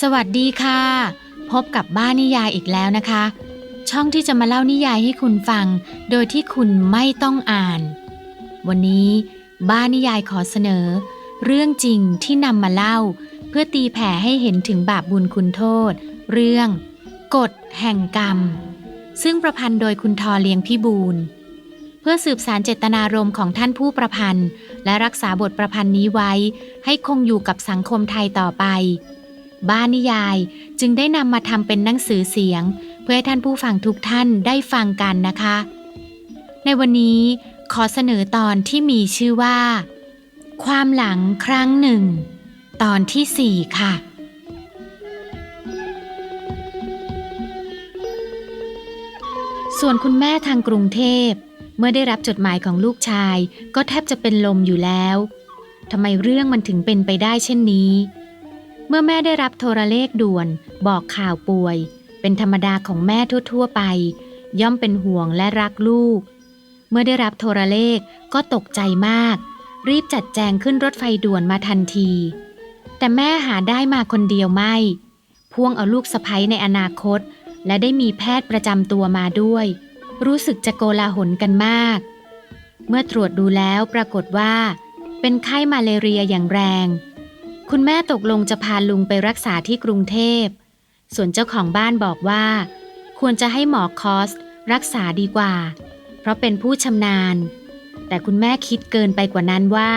สวัสดีค่ะ พบกับบ้านนิยายอีกแล้วนะคะ ช่องที่จะมาเล่านิยายให้คุณฟัง โดยที่คุณไม่ต้องอ่าน วันนี้บ้านนิยายขอเสนอ เรื่องจริงที่นำมาเล่า เพื่อตีแผ่ให้เห็นถึงบาปบุญคุณโทษ เรื่องกฎแห่งกรรม ซึ่งประพันธ์โดยคุณทอเลียงพี่บูลเพื่อสืบสารเจตนารมณ์ของท่านผู้ประพันธ์ และรักษาบทประพันธ์นี้ไว้ ให้คงอยู่กับสังคมไทยต่อไป บ้านนิยาย จึงได้นำมาทำเป็นหนังสือเสียง เพื่อให้ท่านผู้ฟังทุกท่านได้ฟังกันนะคะ ในวันนี้ขอเสนอตอนที่มีชื่อว่า ความหลังครั้งหนึ่ง ตอนที่สี่ค่ะส่วนคุณแม่ทางกรุงเทพ เมื่อได้รับจดหมายของลูกชาย ก็แทบจะเป็นลมอยู่แล้วทำไมเรื่องมันถึงเป็นไปได้เช่นนี้ เมื่อแม่ได้รับโทรเลขด่วนบอกข่าวป่วย เป็นธรรมดาของแม่ทั่ว ๆ ไป ย่อมเป็นห่วงและรักลูก เมื่อได้รับโทรเลขก็ตกใจมาก รีบจัดแจงขึ้นรถไฟด่วนมาทันที แต่แม่หาได้มาคนเดียวไม่ พ่วงเอาลูกสะใภ้ในอนาคต และได้มีแพทย์ประจำตัวมาด้วย รู้สึกจะโกลาหลกันมาก เมื่อตรวจดูแล้วปรากฏว่า เป็นไข้มาเลเรียอย่างแรง คุณแม่ตกลงจะพาลุงไปรักษาที่กรุงเทพ ส่วนเจ้าของบ้านบอกว่า ควรจะให้หมอคอสรักษาดีกว่า เพราะเป็นผู้ชำนาญ แต่คุณแม่คิดเกินไปกว่านั้นว่า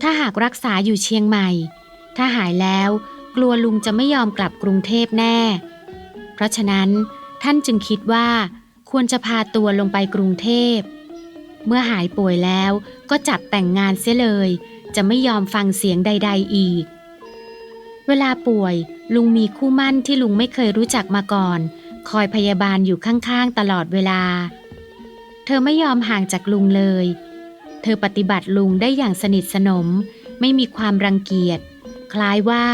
ถ้าหากรักษาอยู่เชียงใหม่ ถ้าหายแล้วกลัวลุงจะไม่ยอมกลับกรุงเทพแน่ เพราะฉะนั้นท่านจึงคิดว่า ควรจะพาตัวลงไปกรุงเทพ เมื่อหายป่วยแล้วก็จับแต่งงานเสียเลย จะไม่ยอมฟังเสียงใด ๆ อีก เวลาป่วยลุงมีคู่มั่นที่ลุงไม่เคยรู้จักมาก่อน คอยพยาบาลอยู่ข้างๆตลอดเวลา เธอไม่ยอมห่างจากลุงเลย เธอปฏิบัติลุงได้อย่างสนิทสนม ไม่มีความรังเกียจ คล้ายว่า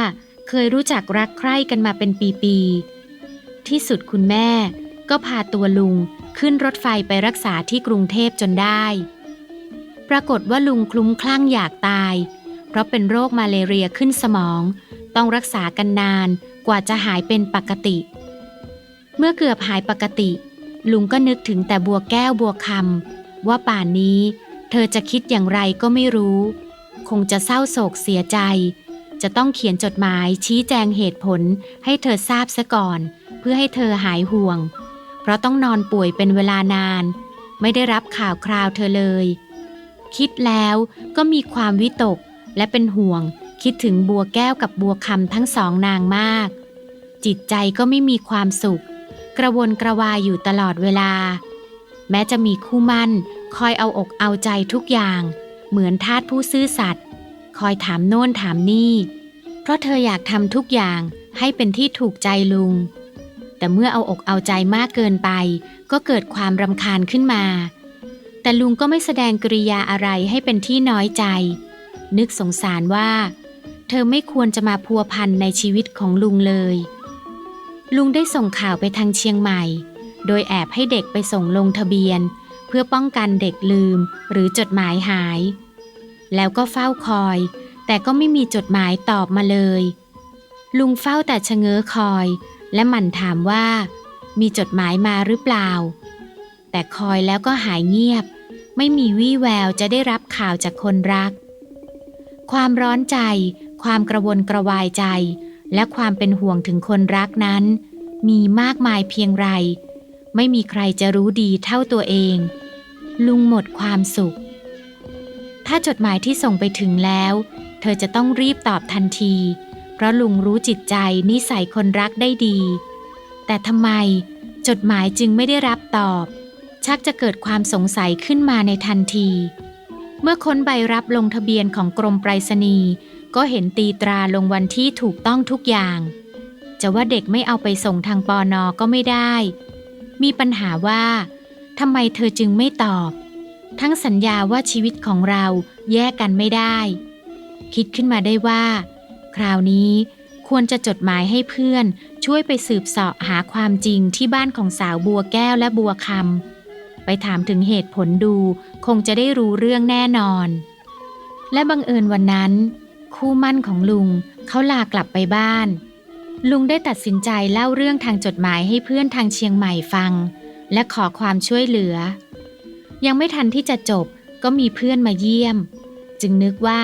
เคยรู้จักรักใคร่กันมาเป็นปีๆ ที่สุดคุณแม่ก็พาตัวลุงขึ้นรถไฟไปรักษาที่กรุงเทพจนได้ ปรากฏว่าลุงคลุ้มคลั่งอยากตาย เพราะเป็นโรคมาเลเรียขึ้นสมอง ต้องรักษากันนานกว่าจะหายเป็นปกติ เมื่อเกือบหายปกติ ลุงก็นึกถึงแต่บัวแก้วบัวคำว่าป่านนี้ เธอจะคิดอย่างไรก็ไม่รู้ คงจะเศร้าโศกเสียใจ จะต้องเขียนจดหมายชี้แจงเหตุผลให้เธอทราบซะก่อน เพื่อให้เธอหายห่วง เพราะต้องนอนป่วยเป็นเวลานาน ไม่ได้รับข่าวคราวเธอเลย คิดแล้วก็มีความวิตกและเป็นห่วง คิดถึงบัวแก้วกับบัวคำทั้งสองนางมาก จิตใจก็ไม่มีความสุข กระวนกระวายอยู่ตลอดเวลา แม้จะมีคู่มั่น คอยเอาอกเอาใจทุกอย่าง เหมือนทาสผู้ซื่อสัตย์คอยถามโน่นถามนี่ เพราะเธออยากทำทุกอย่างให้เป็นที่ถูกใจลุง แต่เมื่อเอาอกเอาใจมากเกินไป ก็เกิดความรำคาญขึ้นมา แต่ลุงก็ไม่แสดงกริยาอะไรให้เป็นที่น้อยใจ นึกสงสารว่า เธอไม่ควรจะมาพัวพันในชีวิตของลุงเลย ลุงได้ส่งข่าวไปทางเชียงใหม่ โดยแอบให้เด็กไปส่งลงทะเบียน เพื่อป้องกันเด็กลืมหรือจดหมายหาย แล้วก็เฝ้าคอย แต่ก็ไม่มีจดหมายตอบมาเลย ลุงเฝ้าแต่ชะเง้อคอย และหมั่นถามว่า มีจดหมายมาหรือเปล่าแต่คอยแล้วก็หายเงียบ ไม่มีวี่แววจะได้รับข่าวจากคนรัก ความร้อนใจ ความกระวนกระวายใจ และความเป็นห่วงถึงคนรักนั้น มีมากมายเพียงไร ไม่มีใครจะรู้ดีเท่าตัวเอง ลุงหมดความสุข ถ้าจดหมายที่ส่งไปถึงแล้ว เธอจะต้องรีบตอบทันที เพราะลุงรู้จิตใจนิสัยคนรักได้ดี แต่ทำไมจดหมายจึงไม่ได้รับตอบ ชักจะเกิดความสงสัยขึ้นมาในทันที เมื่อค้นใบรับลงทะเบียนของกรมไปรษณีย์ก็เห็นตีตราลงวันที่ถูกต้องทุกอย่าง จะว่าเด็กไม่เอาไปส่งทางปอนอก็ไม่ได้ มีปัญหาว่าทำไมเธอจึงไม่ตอบ ทั้งสัญญาว่าชีวิตของเราแยกกันไม่ได้ คิดขึ้นมาได้ว่า คราวนี้ควรจะจดหมายให้เพื่อนช่วยไปสืบเสาะหาความจริงที่บ้านของสาวบัวแก้วและบัวคำ ไปถามถึงเหตุผลดูคงจะได้รู้เรื่องแน่นอน และบังเอิญวันนั้น คู่มั่นของลุงเขาลากลับไปบ้าน ลุงได้ตัดสินใจเล่าเรื่องทางจดหมายให้เพื่อนทางเชียงใหม่ฟัง และขอความช่วยเหลือ ยังไม่ทันที่จะจบก็มีเพื่อนมาเยี่ยม จึงนึกว่า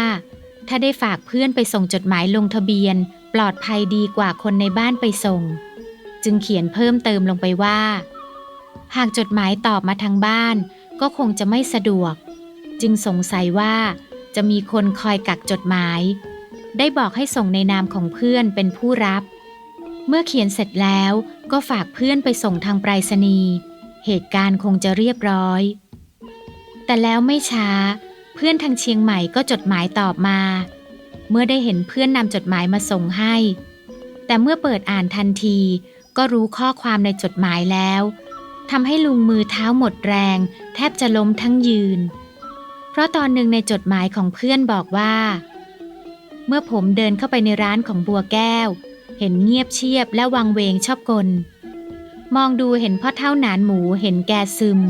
ถ้าได้ฝากเพื่อนไปส่งจดหมายลงทะเบียน ปลอดภัยดีกว่าคนในบ้านไปส่ง จึงเขียนเพิ่มเติมลงไปว่า หากจดหมายตอบมาทางบ้านก็คงจะไม่สะดวก จึงสงสัยว่าจะมีคนคอยกักจดหมาย ได้บอกให้ส่งในนามของเพื่อนเป็นผู้รับ เมื่อเขียนเสร็จแล้วก็ฝากเพื่อนไปส่งทางไปรษณีย์เหตุการณ์คงจะเรียบร้อย แต่แล้วไม่ช้า เพื่อนทางเชียงใหม่ก็จดหมายตอบมา เมื่อได้เห็นเพื่อนนำจดหมายมาส่งให้ แต่เมื่อเปิดอ่านทันที ก็รู้ข้อความในจดหมายแล้ว ทำให้ลุงมือเท้าหมดแรง แทบจะล้มทั้งยืน เพราะตอนหนึ่งในจดหมายของเพื่อนบอกว่า เมื่อผมเดินเข้าไปในร้านของบัวแก้ว เห็นเงียบเชียบและวังเวงชอบกล มองดูเห็นพ่อเท่าหนานหมูเห็นแกซึม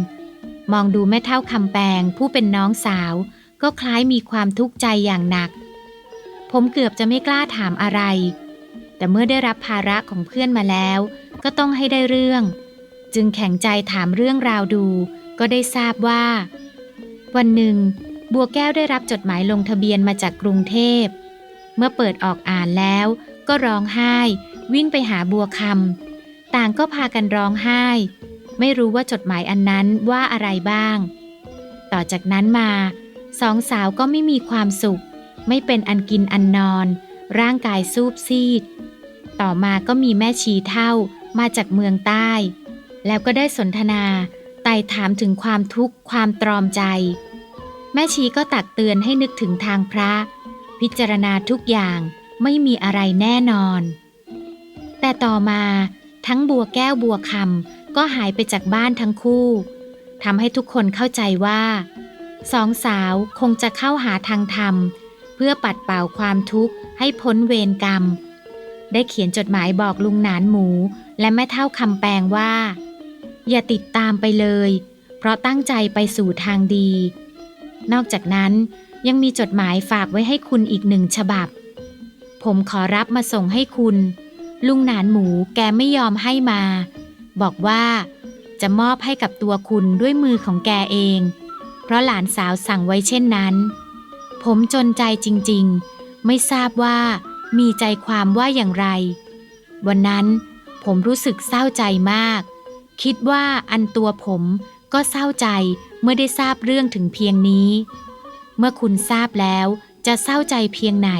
มองดูแม่เท่าคำแปงผู้เป็นน้องสาว ก็คล้ายมีความทุกข์ใจอย่างหนัก ผมเกือบจะไม่กล้าถามอะไร แต่เมื่อได้รับภาระของเพื่อนมาแล้ว ก็ต้องให้ได้เรื่อง จึงแข็งใจถามเรื่องราวดู ก็ได้ทราบว่า วันหนึ่ง บัวแก้วได้รับจดหมายลงทะเบียนมาจากกรุงเทพ เมื่อเปิดออกอ่านแล้วก็ร้องไห้ วิ่งไปหาบัวคำต่างก็พากันร้องไห้ ไม่รู้ว่าจดหมายอันนั้นว่าอะไรบ้าง ต่อจากนั้นมาสองสาวก็ไม่มีความสุข ไม่เป็นอันกินอันนอน ร่างกายซูบซีด ต่อมาก็มีแม่ชีเท่ามาจากเมืองใต้ แล้วก็ได้สนทนา ไต่ถามถึงความทุกข์ความตรอมใจ แม่ชีก็ตักเตือนให้นึกถึงทางพระ พิจารณาทุกอย่างไม่มีอะไรแน่นอน แต่ต่อมาทั้งบัวแก้วบัวคำก็หายไปจากบ้านทั้งคู่ทำให้ทุกคนเข้าใจว่า สองสาวคงจะเข้าหาทางธรรม เพื่อปัดเป่าความทุกข์ให้พ้นเวรกรรม ได้เขียนจดหมายบอกลุงหนานหมู และแม่เท่าคำแปลงว่า อย่าติดตามไปเลย เพราะตั้งใจไปสู่ทางดี นอกจากนั้นยังมีจดหมายฝากไว้ให้คุณอีกหนึ่งฉบับ ผมขอรับมาส่งให้คุณ ลุงหนานหมูแกไม่ยอมให้มา บอกว่าจะมอบให้กับตัวคุณด้วยมือของแกเอง เพราะหลานสาวสั่งไว้เช่นนั้น ผมจนใจจริงๆ ไม่ทราบว่ามีใจความว่าอย่างไร วันนั้นผมรู้สึกเศร้าใจมาก คิดว่าอันตัวผมก็เศร้าใจเมื่อได้ทราบเรื่องถึงเพียงนี้ เมื่อคุณทราบแล้วจะเศร้าใจเพียงไหน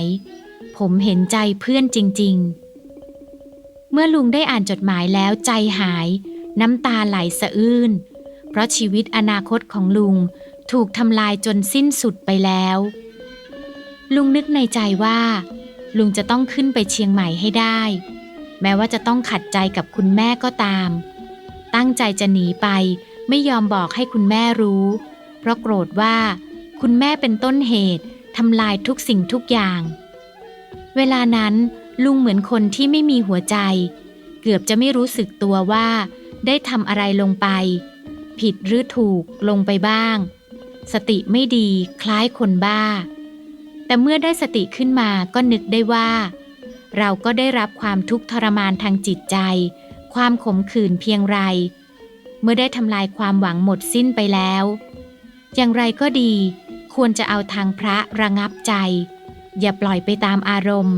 ผมเห็นใจเพื่อนจริง ๆ เมื่อลุงได้อ่านจดหมายแล้วใจหาย น้ำตาไหลสะอื้น เพราะชีวิตอนาคตของลุงถูกทำลายจนสิ้นสุดไปแล้ว ลุงนึกในใจว่า ลุงจะต้องขึ้นไปเชียงใหม่ให้ได้ แม้ว่าจะต้องขัดใจกับคุณแม่ก็ตาม ตั้งใจจะหนีไป ไม่ยอมบอกให้คุณแม่รู้ เพราะโกรธว่า คุณแม่เป็นต้นเหตุทำลายทุกสิ่งทุกอย่าง เวลานั้นลุงเหมือนคนที่ไม่มีหัวใจ เกือบจะไม่รู้สึกตัวว่า ได้ทำอะไรลงไป ผิดหรือถูกลงไปบ้าง สติไม่ดีคล้ายคนบ้า แต่เมื่อได้สติขึ้นมาก็นึกได้ว่า เราก็ได้รับความทุกข์ทรมานทางจิตใจ ความขมขื่นเพียงไร เมื่อได้ทำลายความหวังหมดสิ้นไปแล้ว อย่างไรก็ดี ควรจะเอาทางพระระงับใจ อย่าปล่อยไปตามอารมณ์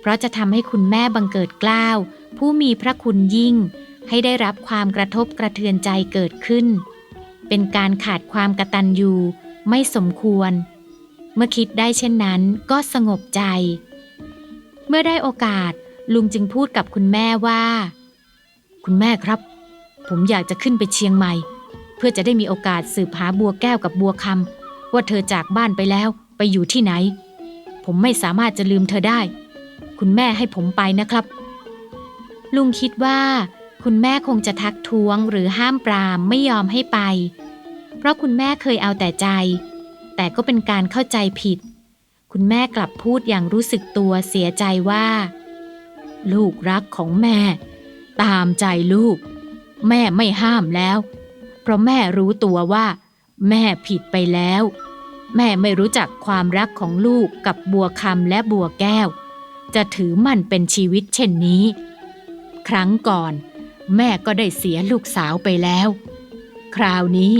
เพราะจะทำให้คุณแม่บังเกิดกล้าว ผู้มีพระคุณยิ่ง ให้ได้รับความกระทบกระเทือนใจเกิดขึ้น เป็นการขาดความกระตันยูไม่สมควร เมื่อคิดได้เช่นนั้นก็สงบใจ เมื่อได้โอกาสลุงจึงพูดกับคุณแม่ว่า คุณแม่ครับ ผมอยากจะขึ้นไปเชียงใหม่ เพื่อจะได้มีโอกาสสืบหาบัวแก้วกับบัวคำว่าเธอจากบ้านไปแล้วไปอยู่ที่ไหน ผมไม่สามารถจะลืมเธอได้ คุณแม่ให้ผมไปนะครับ ลุงคิดว่า คุณแม่คงจะทักท้วงหรือห้ามปรามไม่ยอมให้ไป เพราะคุณแม่เคยเอาแต่ใจ แต่ก็เป็นการเข้าใจผิด คุณแม่กลับพูดอย่างรู้สึกตัวเสียใจว่า ลูกรักของแม่ ตามใจลูก แม่ไม่ห้ามแล้ว เพราะแม่รู้ตัวว่า แม่ผิดไปแล้ว แม่ไม่รู้จักความรักของลูกกับบัวคำและบัวแก้ว จะถือมันเป็นชีวิตเช่นนี้ ครั้งก่อน แม่ก็ได้เสียลูกสาวไปแล้ว คราวนี้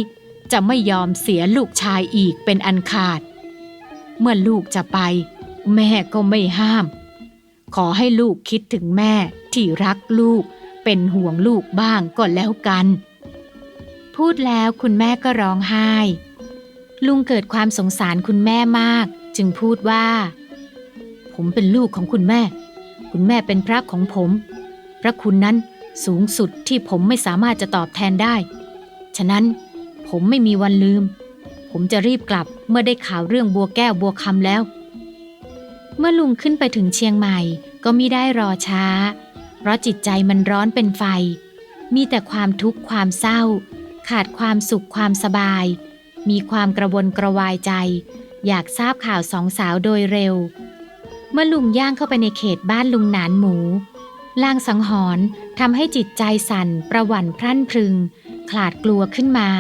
จะไม่ยอมเสียลูกชายอีกเป็นอันขาด เมื่อลูกจะไป แม่ก็ไม่ห้าม ขอให้ลูกคิดถึงแม่ที่รักลูก เป็นห่วงลูกบ้างก็แล้วกัน พูดแล้วคุณแม่ก็ร้องไห้ ลุงเกิดความสงสารคุณแม่มาก จึงพูดว่า ผมเป็นลูกของคุณแม่ คุณแม่เป็นพระของผม พระคุณนั้นสูงสุดที่ผมไม่สามารถจะตอบแทนได้ ฉะนั้นผมไม่มีวันลืม ผมจะรีบกลับเมื่อได้ข่าวเรื่องบัวแก้วบัวคำแล้ว เมื่อลุงขึ้นไปถึงเชียงใหม่ก็มิได้รอช้า เพราะจิตใจมันร้อนเป็นไฟ มีแต่ความทุกข์ความเศร้า ขาดความสุขความสบาย มีความกระวนกระวายใจ อยากทราบข่าวสองสาวโดยเร็ว เมื่อลุงย่างเข้าไปในเขตบ้านลุงหนานหมูลางสังหรณ์ทำให้จิตใจสั่นประหวั่นพรั่นพรึง ขลาดกลัวขึ้นมา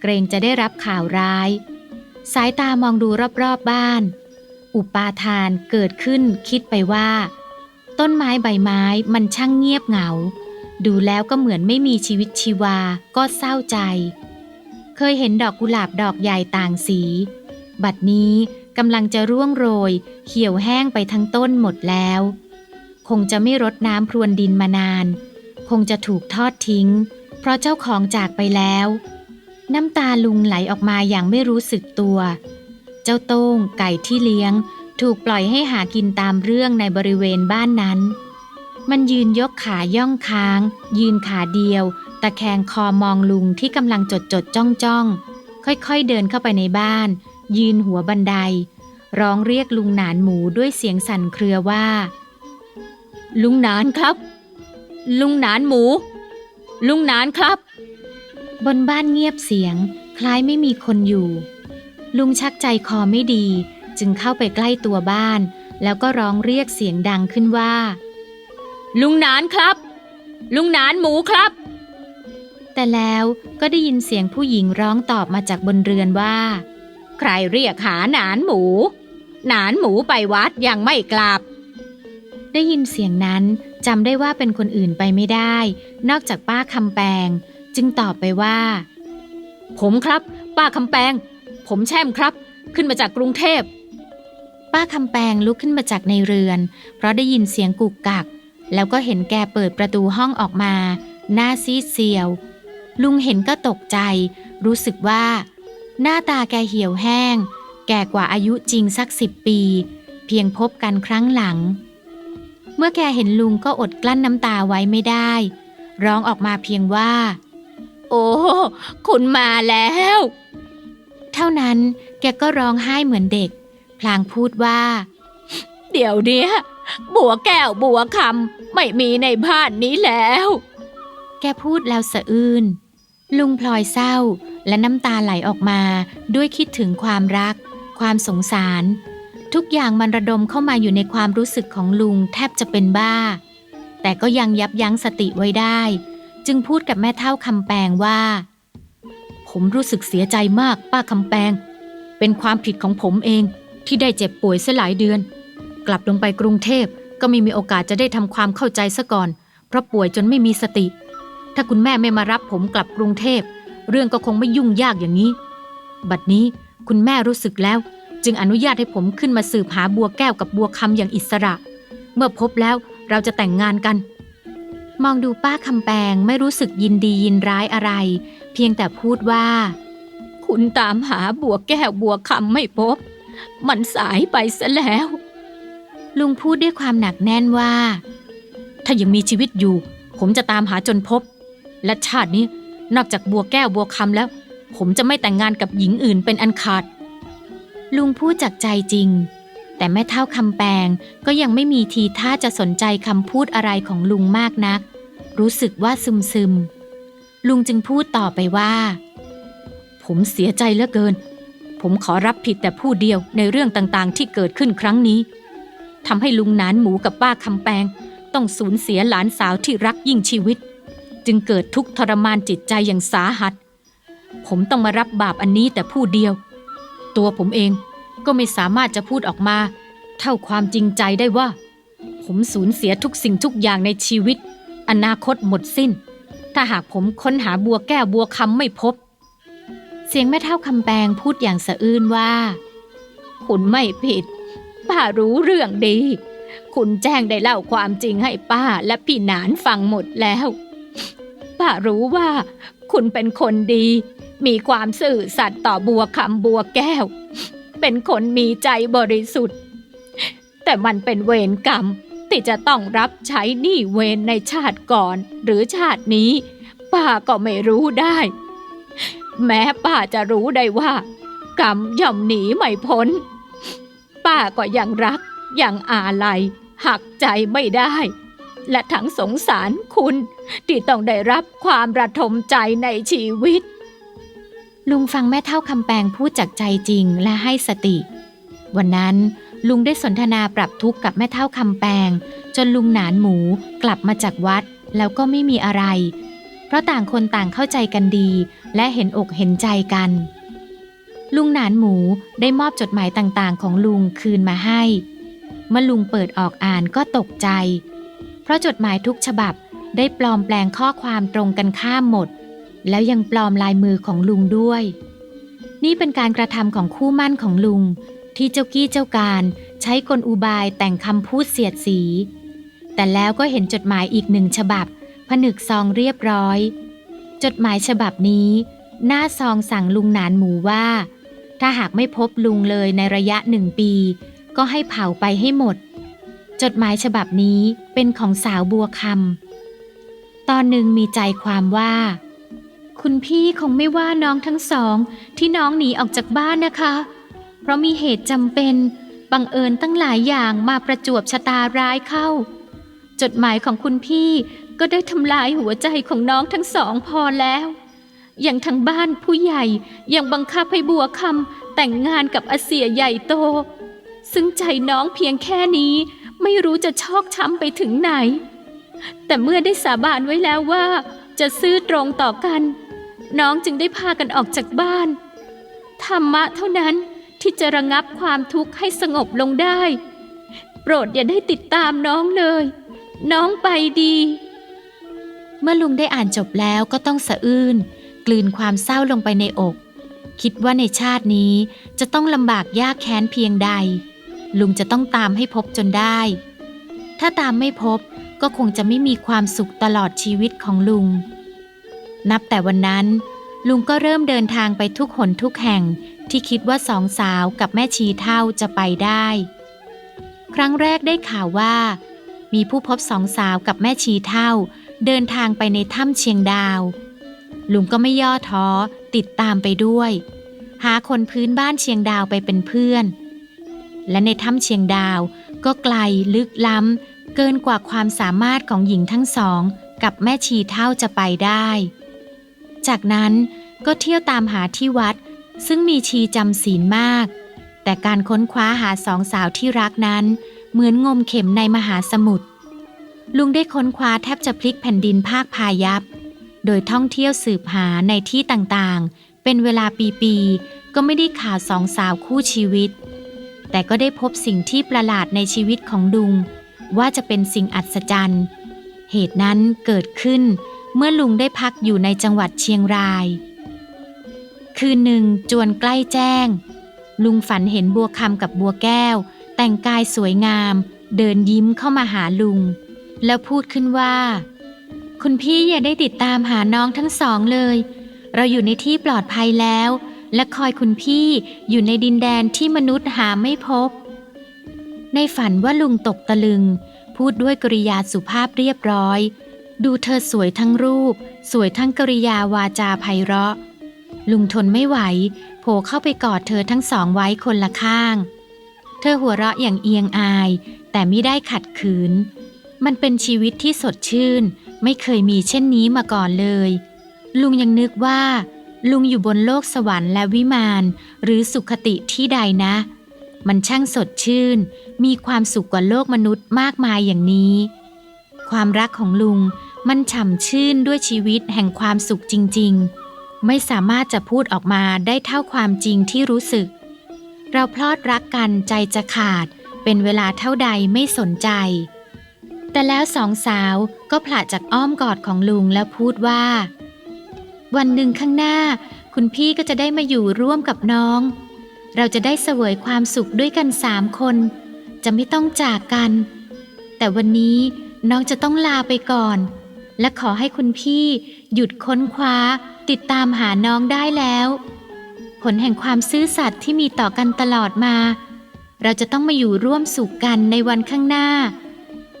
เกรงจะได้รับข่าวร้าย สายตามองดูรอบๆบบ้าน อุปาทานเกิดขึ้นคิดไปว่า ต้นไม้ใบไม้มันช่างเงียบเหงา ดูแล้วก็เหมือนไม่มีชีวิตชีวาก็เศร้าใจ เคยเห็นดอกกุหลาบดอกใหญ่ต่างสี บัดนี้กำลังจะร่วงโรย เหี่ยวแห้งไปทั้งต้นหมดแล้ว คงจะไม่รดน้ำพรวนดินมานาน คงจะถูกทอดทิ้ง เพราะเจ้าของจากไปแล้ว น้ำตาลุงไหลออกมาอย่างไม่รู้สึกตัว เจ้าโต้งไก่ที่เลี้ยง ถูกปล่อยให้หากินตามเรื่องในบริเวณบ้านนั้น มันยืนยกขาย่องค้าง ยืนขาเดียว ตะแคงคอมองลุงที่กำลังจดจดจ้องจ้องค่อยๆเดินเข้าไปในบ้าน ยืนหัวบันได ร้องเรียกลุงหนานหมูด้วยเสียงสั่นเครือว่า ลุงหนานครับ ลุงหนานหมู ลุงหนานครับ บนบ้านเงียบเสียง คล้ายไม่มีคนอยู่ ลุงชักใจคอไม่ดี จึงเข้าไปใกล้ตัวบ้าน แล้วก็ร้องเรียกเสียงดังขึ้นว่า ลุงนานครับ ลุงนานหมูครับ แต่แล้วก็ได้ยินเสียงผู้หญิงร้องตอบมาจากบนเรือนว่า ใครเรียกหาหนานหมู หนานหมูไปวัดยังไม่กลับ ได้ยินเสียงนั้นจำได้ว่าเป็นคนอื่นไปไม่ได้ นอกจากป้าคำแปง จึงตอบไปว่า ผมครับ ป้าคำแปง ผมแช่มครับ ขึ้นมาจากกรุงเทพ ป้าคำแปงลุกขึ้นมาจากในเรือน เพราะได้ยินเสียงกุกกัก แล้วก็เห็นแกเปิดประตูห้องออกมา หน้าซีดเซียว ลุงเห็นก็ตกใจ รู้สึกว่า หน้าตาแกเหี่ยวแห้ง แก่กว่าอายุจริงสักสิบปี เพียงพบกันครั้งหลัง เมื่อแกเห็นลุงก็อดกลั้นน้ำตาไว้ไม่ได้ ร้องออกมาเพียงว่า โอ้คุณมาแล้ว เท่านั้นแกก็ร้องไห้เหมือนเด็ก พลางพูดว่า เดี๋ยวเนี้ยบัวแก้วบัวคำไม่มีในบ้านนี้แล้ว แกพูดแล้วสะอื้นลุงพลอยเศร้าและน้ำตาไหลออกมาด้วยคิดถึงความรัก ความสงสาร ทุกอย่างมันระดมเข้ามาอยู่ในความรู้สึกของลุงแทบจะเป็นบ้า แต่ก็ยังยับยั้งสติไว้ได้ จึงพูดกับแม่เท่าคำแปงว่า ผมรู้สึกเสียใจมากป้าคำแปง เป็นความผิดของผมเอง ที่ได้เจ็บป่วยเสียหลายเดือน กลับลงไปกรุงเทพก็ไม่มีโอกาสจะได้ทำความเข้าใจซะก่อน เพราะป่วยจนไม่มีสติ ถ้าคุณแม่ไม่มารับผมกลับกรุงเทพ เรื่องก็คงไม่ยุ่งยากอย่างนี้ บัดนี้คุณแม่รู้สึกแล้ว จึงอนุญาตให้ผมขึ้นมาสืบหาบัวแก้วกับบัวคำอย่างอิสระ เมื่อพบแล้วเราจะแต่งงานกัน มองดูป้าคำแปงไม่รู้สึกยินดียินร้ายอะไร เพียงแต่พูดว่า คุณตามหาบัวแก้วบัวคำไม่พบ มันสายไปซะแล้ว ลุงพูดด้วยความหนักแน่นว่า ถ้ายังมีชีวิตอยู่ ผมจะตามหาจนพบ และชาตินี้นอกจากบัวแก้วบัวคำแล้ว ผมจะไม่แต่งงานกับหญิงอื่นเป็นอันขาด ลุงพูดจากใจจริง แต่แม่เท่าคำแปงก็ยังไม่มีทีท่าจะสนใจคำพูดอะไรของลุงมากนัก รู้สึกว่าซึมซึมลุงจึงพูดต่อไปว่า ผมเสียใจเหลือเกิน ผมขอรับผิดแต่ผู้เดียวในเรื่องต่างๆ ที่เกิดขึ้นครั้งนี้ทำให้ลุงนานหมูกับป้าคำแปง ต้องสูญเสียหลานสาวที่รักยิ่งชีวิต จึงเกิดทุกข์ทรมานจิตใจอย่างสาหัส ผมต้องมารับบาปอันนี้แต่ผู้เดียว ตัวผมเองก็ไม่สามารถจะพูดออกมา เท่าความจริงใจได้ว่า ผมสูญเสียทุกสิ่งทุกอย่างในชีวิต อนาคตหมดสิ้น ถ้าหากผมค้นหาบัวแก้วบัวคำไม่พบ เสียงแม่เท่าคำแปงพูดอย่างสะอื้นว่า คุณไม่ผิด ป้ารู้เรื่องดี คุณแจ้งได้เล่าความจริงให้ป้าและพี่หนานฟังหมดแล้ว ป้ารู้ว่า คุณเป็นคนดี มีความซื่อสัตย์ต่อบัวคำบัวแก้ว เป็นคนมีใจบริสุทธิ์ แต่มันเป็นเวรกรรมที่จะต้องรับใช้หนี้เวรในชาติก่อนหรือชาตินี้ ป้าก็ไม่รู้ได้ แม้ป้าจะรู้ได้ว่า กรรมย่อมหนีไม่พ้น ป้าก็ยังรักยังอาลัยหักใจไม่ได้ และทั้งสงสารคุณที่ต้องได้รับความระทมใจในชีวิต ลุงฟังแม่เท่าคำแปงพูดจากใจจริงและให้สติ วันนั้นลุงได้สนทนาปรับทุกข์กับแม่เท่าคำแปง จนลุงหนานหมูกลับมาจากวัด แล้วก็ไม่มีอะไร เพราะต่างคนต่างเข้าใจกันดี และเห็นอกเห็นใจกัน ลุงหนานหมูได้มอบจดหมายต่างๆ ของลุงคืนมาให้เมื่อลุงเปิดออกอ่านก็ตกใจ เพราะจดหมายทุกฉบับได้ปลอมแปลงข้อความตรงกันข้ามหมด แล้วยังปลอมลายมือของลุงด้วย นี่เป็นการกระทำของคู่มั่นของลุง ที่เจ้ากี้เจ้าการใช้กลอุบายแต่งคำพูดเสียดสี แต่แล้วก็เห็นจดหมายอีกหนึ่งฉบับ นึกซองเรียบร้อย จดหมายฉบับนี้ หน้าซองสั่งลุงหนานหมูว่า ถ้าหากไม่พบลุงเลยในระยะหนึ่งปี ก็ให้เผาไปให้หมด จดหมายฉบับนี้เป็นของสาวบัวคำตอนหนึ่งมีใจความว่า คุณพี่คงไม่ว่าน้องทั้งสองที่น้องหนีออกจากบ้านนะคะ เพราะมีเหตุจำเป็นบังเอิญตั้งหลายอย่างมาประจวบชะตาร้ายเข้า จดหมายของคุณพี่ ก็ได้ทำลายหัวใจของน้องทั้งสองพอแล้ว อย่างทางบ้านผู้ใหญ่ยังบังคับให้บัวคำแต่งงานกับอาเสียใหญ่โต ซึ่งใจน้องเพียงแค่นี้ไม่รู้จะชอกช้ำไปถึงไหน แต่เมื่อได้สาบานไว้แล้วว่าจะซื่อตรงต่อกัน น้องจึงได้พากันออกจากบ้าน ธรรมะเท่านั้นที่จะระงับความทุกข์ให้สงบลงได้ โปรดอย่าได้ติดตามน้องเลย น้องไปดี เมื่อลุงได้อ่านจบแล้วก็ต้องสะอื้นกลืนความเศร้าลงไปในอก คิดว่าในชาตินี้จะต้องลำบากยากแค้นเพียงใด ลุงจะต้องตามให้พบจนได้ ถ้าตามไม่พบก็คงจะไม่มีความสุขตลอดชีวิตของลุง นับแต่วันนั้น ลุงก็เริ่มเดินทางไปทุกหนทุกแห่งที่คิดว่าสองสาวกับแม่ชีเท่าจะไปได้ ครั้งแรกได้ข่าวว่า มีผู้พบสองสาวกับแม่ชีเท่า เดินทางไปในถ้ำเชียงดาว ลุงก็ไม่ย่อท้อติดตามไปด้วย หาคนพื้นบ้านเชียงดาวไปเป็นเพื่อน และในถ้ำเชียงดาวก็ไกลลึกล้ำ เกินกว่าความสามารถของหญิงทั้งสอง กับแม่ชีเท่าจะไปได้ จากนั้นก็เที่ยวตามหาที่วัด ซึ่งมีชีจำศีลมาก แต่การค้นคว้าหาสองสาวที่รักนั้น เหมือนงมเข็มในมหาสมุทร ลุงได้ค้นคว้าแทบจะพลิกแผ่นดินภาคพายับโดยท่องเที่ยวสืบหาในที่ต่างๆ เป็นเวลาปีๆ ก็ไม่ได้ข่าวสองสาวคู่ชีวิต แต่ก็ได้พบสิ่งที่ประหลาดในชีวิตของลุง ว่าจะเป็นสิ่งอัศจรรย์ เหตุนั้นเกิดขึ้นเมื่อลุงได้พักอยู่ในจังหวัดเชียงราย คืนหนึ่งจวนใกล้แจ้ง ลุงฝันเห็นบัวคำกับบัวแก้ว แต่งกายสวยงาม เดินยิ้มเข้ามาหาลุง แล้วพูดขึ้นว่า คุณพี่อย่าได้ติดตามหาน้องทั้งสองเลย เราอยู่ในที่ปลอดภัยแล้ว และคอยคุณพี่อยู่ในดินแดนที่มนุษย์หาไม่พบ ในฝันว่าลุงตกตะลึง พูดด้วยกริยาสุภาพเรียบร้อย ดูเธอสวยทั้งรูป สวยทั้งกริยาวาจาไพเราะ ลุงทนไม่ไหว โผล่เข้าไปกอดเธอทั้งสองไว้คนละข้าง เธอหัวเราะอย่างเอียงอาย แต่ไม่ได้ขัดขืน มันเป็นชีวิตที่สดชื่น ไม่เคยมีเช่นนี้มาก่อนเลย ลุงยังนึกว่า ลุงอยู่บนโลกสวรรค์และวิมานหรือสุขติที่ใดนะ มันช่างสดชื่น มีความสุขกว่าโลกมนุษย์มากมายอย่างนี้ ความรักของลุงมันฉ่ำชื่นด้วยชีวิตแห่งความสุขจริง ๆ ไม่สามารถจะพูดออกมาได้เท่าความจริงที่รู้สึก เราพลอดรักกันใจจะขาด เป็นเวลาเท่าใดไม่สนใจ แต่แล้วสองสาวก็ผละจากอ้อมกอดของลุงแล้วพูดว่า วันหนึ่งข้างหน้า คุณพี่ก็จะได้มาอยู่ร่วมกับน้อง เราจะได้เสวยความสุขด้วยกันสามคน จะไม่ต้องจากกัน แต่วันนี้น้องจะต้องลาไปก่อน และขอให้คุณพี่หยุดค้นคว้าติดตามหาน้องได้แล้ว ผลแห่งความซื่อสัตย์ที่มีต่อกันตลอดมา เราจะต้องมาอยู่ร่วมสุขกันในวันข้างหน้า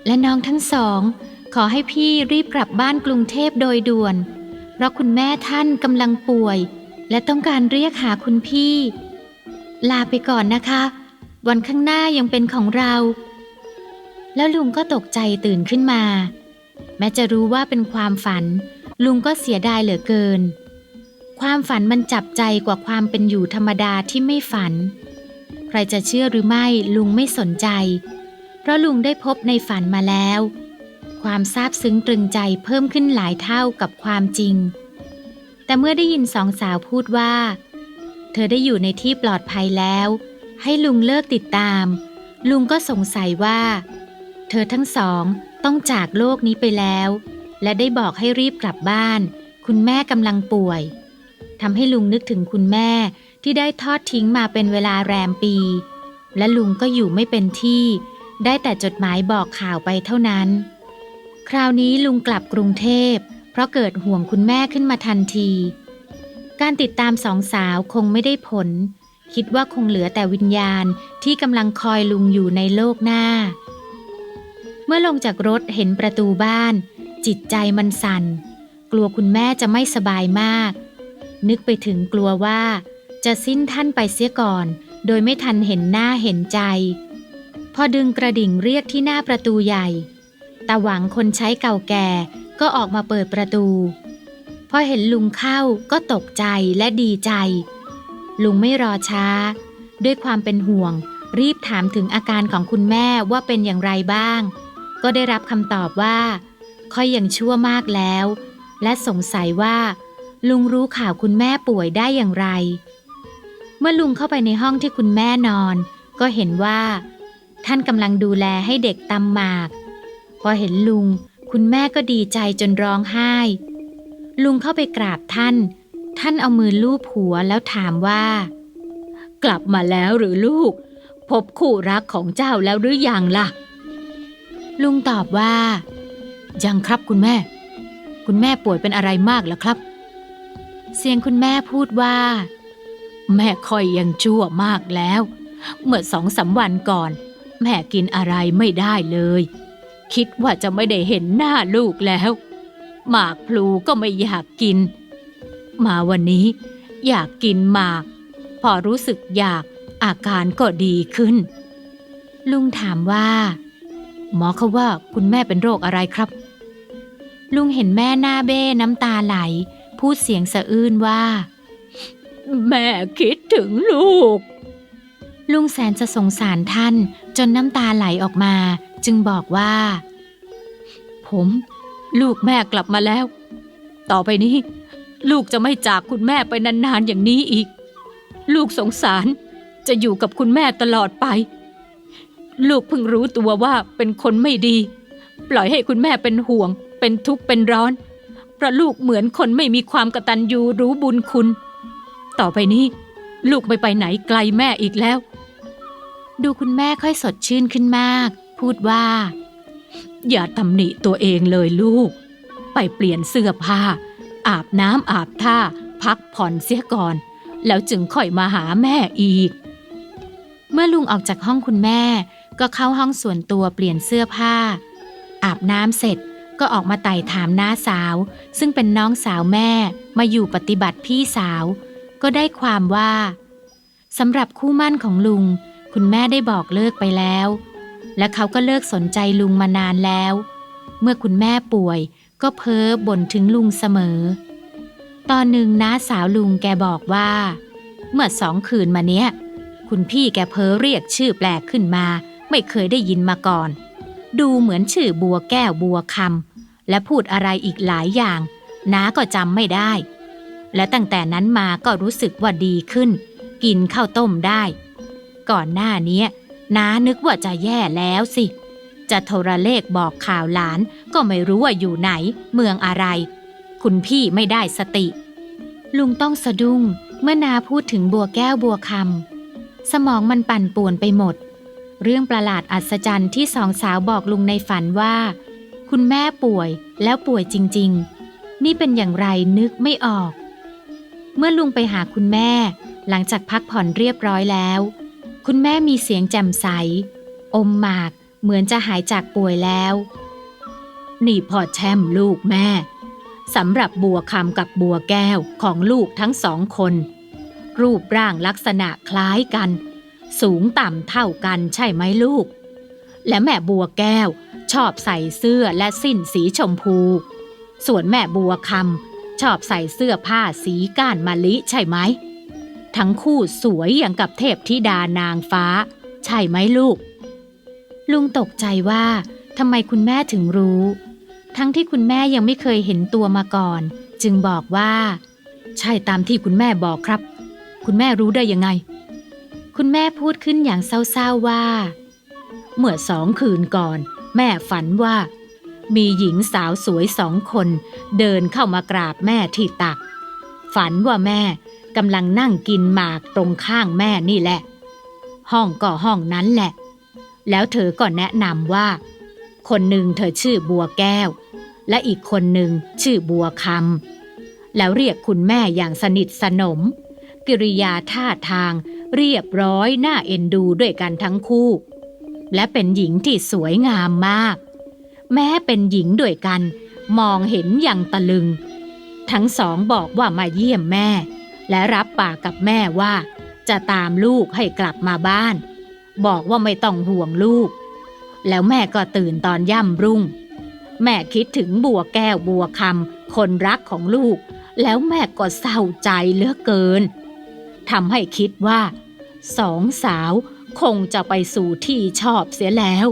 และน้องทั้งสอง ขอให้พี่รีบกลับบ้านกรุงเทพโดยด่วน เพราะคุณแม่ท่านกำลังป่วย และต้องการเรียกหาคุณพี่ ลาไปก่อนนะคะ วันข้างหน้ายังเป็นของเรา แล้วลุงก็ตกใจตื่นขึ้นมา แม้จะรู้ว่าเป็นความฝัน ลุงก็เสียดายเหลือเกิน ความฝันมันจับใจกว่าความเป็นอยู่ธรรมดาที่ไม่ฝัน ใครจะเชื่อหรือไม่ลุงไม่สนใจ เพราะลุงได้พบในฝันมาแล้ว ความซาบซึ้งตรึงใจเพิ่มขึ้นหลายเท่ากับความจริง แต่เมื่อได้ยินสองสาวพูดว่า เธอได้อยู่ในที่ปลอดภัยแล้ว ให้ลุงเลิกติดตาม ลุงก็สงสัยว่า เธอทั้งสองต้องจากโลกนี้ไปแล้ว และได้บอกให้รีบกลับบ้าน คุณแม่กำลังป่วยทำให้ลุงนึกถึงคุณแม่ที่ได้ทอดทิ้งมาเป็นเวลาแรมปี และลุงก็อยู่ไม่เป็นที่ ได้แต่จดหมายบอกข่าวไปเท่านั้น คราวนี้ลุงกลับกรุงเทพ เพราะเกิดห่วงคุณแม่ขึ้นมาทันที การติดตามสองสาวคงไม่ได้ผล คิดว่าคงเหลือแต่วิญญาณที่กำลังคอยลุงอยู่ในโลกหน้า เมื่อลงจากรถเห็นประตูบ้าน จิตใจมันสั่น กลัวคุณแม่จะไม่สบายมาก นึกไปถึงกลัวว่า จะสิ้นท่านไปเสียก่อน โดยไม่ทันเห็นหน้าเห็นใจ พอดึงกระดิ่งเรียกที่หน้าประตูใหญ่ ตาหวังคนใช้เก่าแก่ก็ออกมาเปิดประตู พอเห็นลุงเข้าก็ตกใจและดีใจ ลุงไม่รอช้า ด้วยความเป็นห่วง รีบถามถึงอาการของคุณแม่ว่าเป็นอย่างไรบ้าง ก็ได้รับคำตอบว่า ค่อยยังชั่วมากแล้ว และสงสัยว่า ลุงรู้ข่าวคุณแม่ป่วยได้อย่างไร เมื่อลุงเข้าไปในห้องที่คุณแม่นอน ก็เห็นว่า ท่านกำลังดูแลให้เด็กตำหมาก พอเห็นลุง คุณแม่ก็ดีใจจนร้องไห้ ลุงเข้าไปกราบท่าน ท่านเอามือลูบหัวแล้วถามว่า กลับมาแล้วหรือลูก พบคู่รักของเจ้าแล้วหรือยังล่ะ ลุงตอบว่า ยังครับคุณแม่ คุณแม่ป่วยเป็นอะไรมากแล่ะครับ เสียงคุณแม่พูดว่า แม่คอยยังชั่วมากแล้ว เมื่อสองสามวันก่อน แม่กินอะไรไม่ได้เลย คิดว่าจะไม่ได้เห็นหน้าลูกแล้ว หมากพลูก็ไม่อยากกิน มาวันนี้อยากกินหมาก พอรู้สึกอยากอาการก็ดีขึ้น ลุงถามว่า หมอเขาว่าคุณแม่เป็นโรคอะไรครับ ลุงเห็นแม่หน้าเบ้น้ำตาไหล พูดเสียงสะอื้นว่า แม่คิดถึงลูก ลุงแสนจะสงสารท่าน จนน้ำตาไหลออกมา จึงบอกว่า ผม ลูกแม่กลับมาแล้ว ต่อไปนี้ ลูกจะไม่จากคุณแม่ไปนานๆอย่างนี้อีก ลูกสงสารจะอยู่กับคุณแม่ตลอดไป ลูกเพิ่งรู้ตัวว่าเป็นคนไม่ดี ปล่อยให้คุณแม่เป็นห่วง เป็นทุกข์เป็นร้อนเพราะลูกเหมือนคนไม่มีความกตัญญูรู้บุญคุณ ต่อไปนี้ ลูกไม่ไปไหนไกลแม่อีกแล้ว ดูคุณแม่ค่อยสดชื่นขึ้นมาก พูดว่า อย่าตำหนิตัวเองเลยลูก ไปเปลี่ยนเสื้อผ้า อาบน้ำอาบท่า พักผ่อนเสียก่อน แล้วจึงค่อยมาหาแม่อีก เมื่อลุงออกจากห้องคุณแม่ ก็เข้าห้องส่วนตัวเปลี่ยนเสื้อผ้า อาบน้ำเสร็จก็ออกมาไต่ถามน้าสาว ซึ่งเป็นน้องสาวแม่มาอยู่ปฏิบัติพี่สาว ก็ได้ความว่าสำหรับคู่มั่นของลุง คุณแม่ได้บอกเลิกไปแล้ว และเขาก็เลิกสนใจลุงมานานแล้ว เมื่อคุณแม่ป่วยก็เพ้อบ่นถึงลุงเสมอ ตอนหนึ่งน้าสาวลุงแกบอกว่า เมื่อสองคืนมาเนี้ย คุณพี่แกเพ้อเรียกชื่อแปลกขึ้นมา ไม่เคยได้ยินมาก่อน ดูเหมือนชื่อบัวแก้วบัวคำและพูดอะไรอีกหลายอย่าง น้าก็จำไม่ได้ และตั้งแต่นั้นมาก็รู้สึกว่าดีขึ้น กินข้าวต้มได้ ก่อนหน้านี้น้านึกว่าจะแย่แล้วสิจจะโทรเลขบอกข่าวหลานก็ไม่รู้ว่าอยู่ไหน เมืองอะไร คุณพี่ไม่ได้สติ ลุงต้องสะดุ้งเมื่อนาพูดถึงบัวแก้วบัวคำสมองมันปั่นป่วนไปหมด เรื่องประหลาดอัศจรรย์ที่สองสาวบอกลุงในฝันว่า คุณแม่ป่วยแล้วป่วยจริง ๆ นี่เป็นอย่างไรนึกไม่ออก เมื่อลุงไปหาคุณแม่ หลังจากพักผ่อนเรียบร้อยแล้ว คุณแม่มีเสียงแจ่มใส อมหมากเหมือนจะหายจากป่วยแล้ว นี่พ่อแช่มลูกแม่สำหรับบัวคำกับบัวแก้วของลูกทั้งสองคน รูปร่างลักษณะคล้ายกัน สูงต่ำเท่ากันใช่ไหมลูก และแม่บัวแก้วชอบใส่เสื้อและสิ้นสีชมพู ส่วนแม่บัวคำชอบใส่เสื้อผ้าสีก้านมะลิใช่ไหม ทั้งคู่สวยอย่างกับเทพธิดานางฟ้า ใช่ไหมลูก ลุงตกใจว่าทำไมคุณแม่ถึงรู้ ทั้งที่คุณแม่ยังไม่เคยเห็นตัวมาก่อน จึงบอกว่า ใช่ตามที่คุณแม่บอกครับ คุณแม่รู้ได้ยังไง คุณแม่พูดขึ้นอย่างเศร้าๆว่า เมื่อสองคืนก่อน แม่ฝันว่า มีหญิงสาวสวยสองคน เดินเข้ามากราบแม่ที่ตัก ฝันว่าแม่ กำลังนั่งกินหมากตรงข้างแม่นี่แหละ ห้องก็ห้องนั้นแหละ แล้วเธอก็แนะนำว่า คนหนึ่งเธอชื่อบัวแก้ว และอีกคนหนึ่งชื่อบัวคำแล้วเรียกคุณแม่อย่างสนิทสนม กิริยาท่าทางเรียบร้อยน่าเอ็นดูด้วยกันทั้งคู่ และเป็นหญิงที่สวยงามมาก แม้เป็นหญิงด้วยกัน มองเห็นอย่างตะลึง ทั้งสองบอกว่ามาเยี่ยมแม่ และรับปากกับแม่ว่า จะตามลูกให้กลับมาบ้าน บอกว่าไม่ต้องห่วงลูก แล้วแม่ก็ตื่นตอนย่ำรุ่ง แม่คิดถึงบัวแก้วบัวคำคนรักของลูก แล้วแม่ก็เศร้าใจเหลือเกินทำให้คิดว่า สองสาวคงจะไปสู่ที่ชอบเสียแล้ว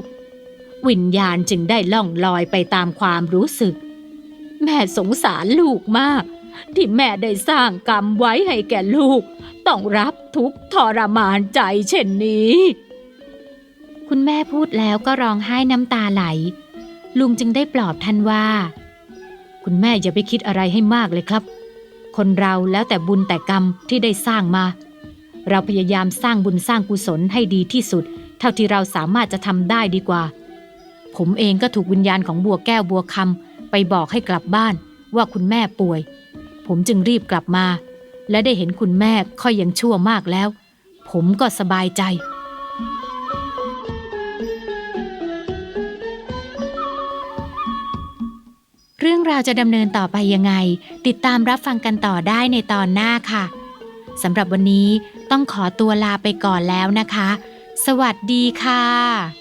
วิญญาณจึงได้ล่องลอยไปตามความรู้สึก แม่สงสารลูกมาก ที่แม่ได้สร้างกรรมไว้ให้แก่ลูก ต้องรับทุกทรมานใจเช่นนี้ คุณแม่พูดแล้วก็ร้องไห้น้ำตาไหล ลุงจึงได้ปลอบท่านว่า คุณแม่อย่าไปคิดอะไรให้มากเลยครับ คนเราแล้วแต่บุญแต่กรรมที่ได้สร้างมา เราพยายามสร้างบุญสร้างกุศลให้ดีที่สุด เท่าที่เราสามารถจะทำได้ดีกว่า ผมเองก็ถูกวิญญาณของบัวแก้วบัวคำไปบอกให้กลับบ้านว่าคุณแม่ป่วย ผมจึงรีบกลับมา และได้เห็นคุณแม่ค่อยยังชั่วมากแล้ว ผมก็สบายใจ เรื่องราวจะดำเนินต่อไปยังไง ติดตามรับฟังกันต่อได้ในตอนหน้าค่ะสำหรับวันนี้ต้องขอตัวลาไปก่อนแล้วนะคะ สวัสดีค่ะ